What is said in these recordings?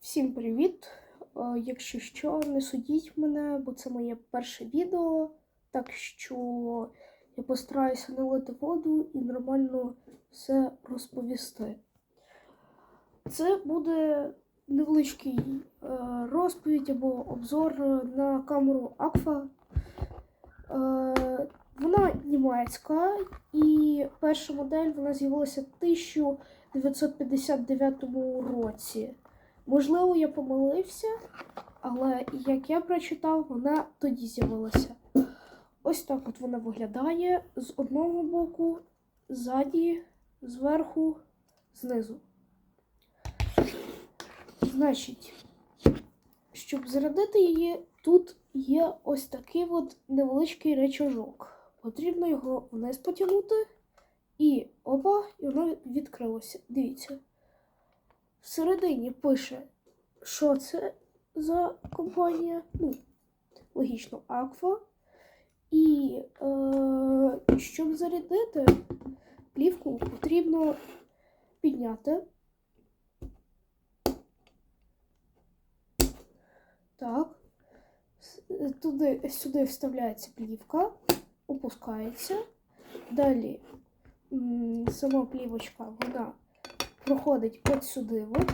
Всім привіт! Е, Якщо що, не судіть мене, бо це моє перше відео. Так що я постараюся налити воду і нормально все розповісти. Це буде невеличкий е, розповідь або обзор на камеру Акфа. Е, Вона німецька, і перша модель вона з'явилася в 1959 році. Можливо, я помилився, але як я прочитав, вона тоді з'явилася. Ось так от вона виглядає з одного боку, ззаді, зверху, знизу. Значить, щоб зарядити її, тут є ось такий от невеличкий речажок. Потрібно його вниз потягнути, і опа, і воно відкрилося. Дивіться. Всередині пише, що це за компанія. Ну, логічно, Аква. І е, щоб зарядити плівку, потрібно підняти. Так. Туди, сюди вставляється плівка, опускається. Далі сама плівочка, вона проходить от сюди. От.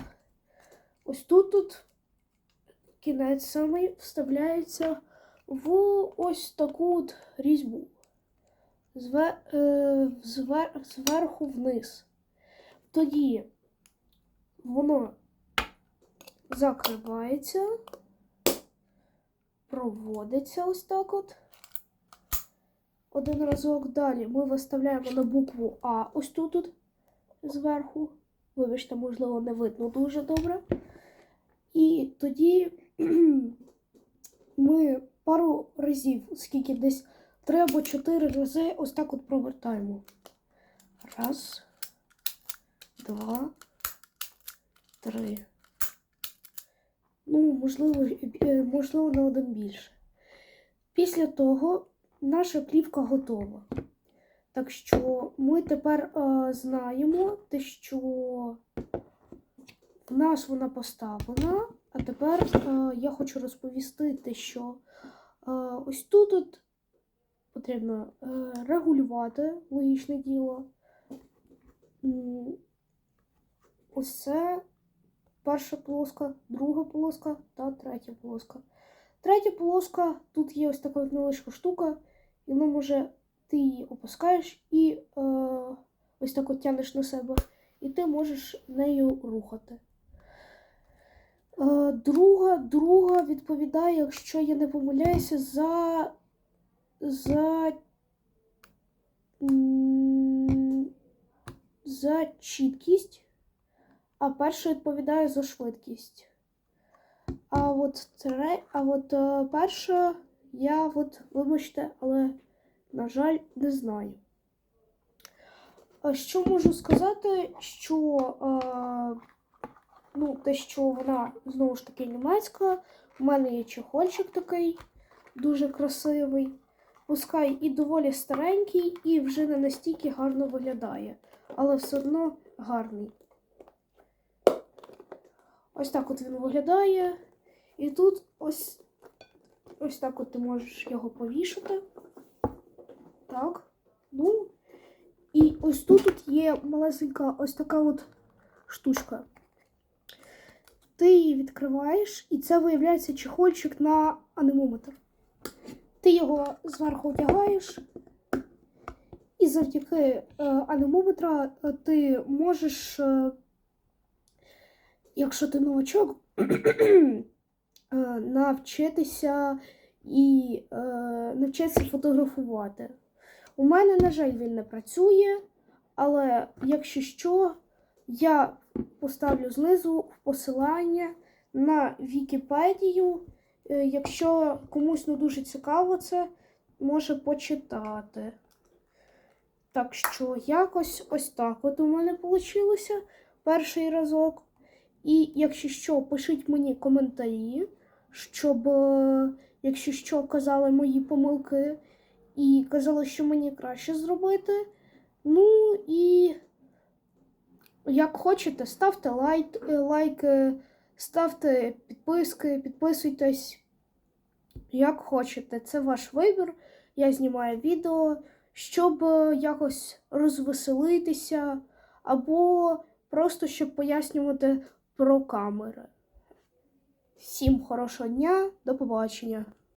Ось тут тут кінець самий вставляється в ось таку от різьбу. Зве, е, звер, зверху вниз. Тоді воно закривається, проводиться ось так от. Один разок далі ми виставляємо на букву А ось тут, тут зверху. Вибачте, можливо, не видно дуже добре. І тоді ми пару разів, скільки десь три або чотири рази ось так от провертаємо. Раз, два, три. Ну, можливо, е, можливо, на один більше. Після того наша плівка готова. Так що ми тепер е, знаємо, те, що в нас вона поставлена, а тепер е, я хочу розповісти те, що е, ось тут от потрібно е, регулювати логічне діло. Ось це перша полоска, друга полоска та третя полоска. Третя полоска, тут є ось така невеличка штука, і воно може ти її опускаєш і е, ось так от тянеш на себе, і ти можеш нею рухати. Е, друга, друга відповідає, якщо я не помиляюся, за, за, за чіткість, а перша відповідає за швидкість. А от, тре, а от е, перша, я от, вибачте, але на жаль, не знаю. Що можу сказати, що е, ну, те, що вона знову ж таки німецька, у мене є чехольчик такий дуже красивий. Пускай і доволі старенький, і вже не настільки гарно виглядає, але все одно гарний. Ось так от він виглядає. І тут ось, ось так от ти можеш його повішати. Так. Ну. І ось тут, тут є малесенька ось така от штучка. Ти її відкриваєш, і це виявляється чехольчик на анемометр. Ти його зверху одягаєш, і завдяки е, анемометра е, ти можеш, е, якщо ти новачок, е, навчитися і е, навчитися фотографувати. У мене, на жаль, він не працює, але якщо що, я поставлю знизу посилання на Вікіпедію. Е, Якщо комусь не дуже цікаво це, може почитати. Так що якось ось так от у мене вийшло перший разок. І якщо що, пишіть мені коментарі, щоб, е, якщо що, казали мої помилки і казали, що мені краще зробити. Ну і як хочете, ставте лайк, е, лайк, е, ставте підписки, підписуйтесь, як хочете. Це ваш вибір. Я знімаю відео, щоб е, якось розвеселитися, або просто щоб пояснювати про камери. Всім хорошого дня, до побачення.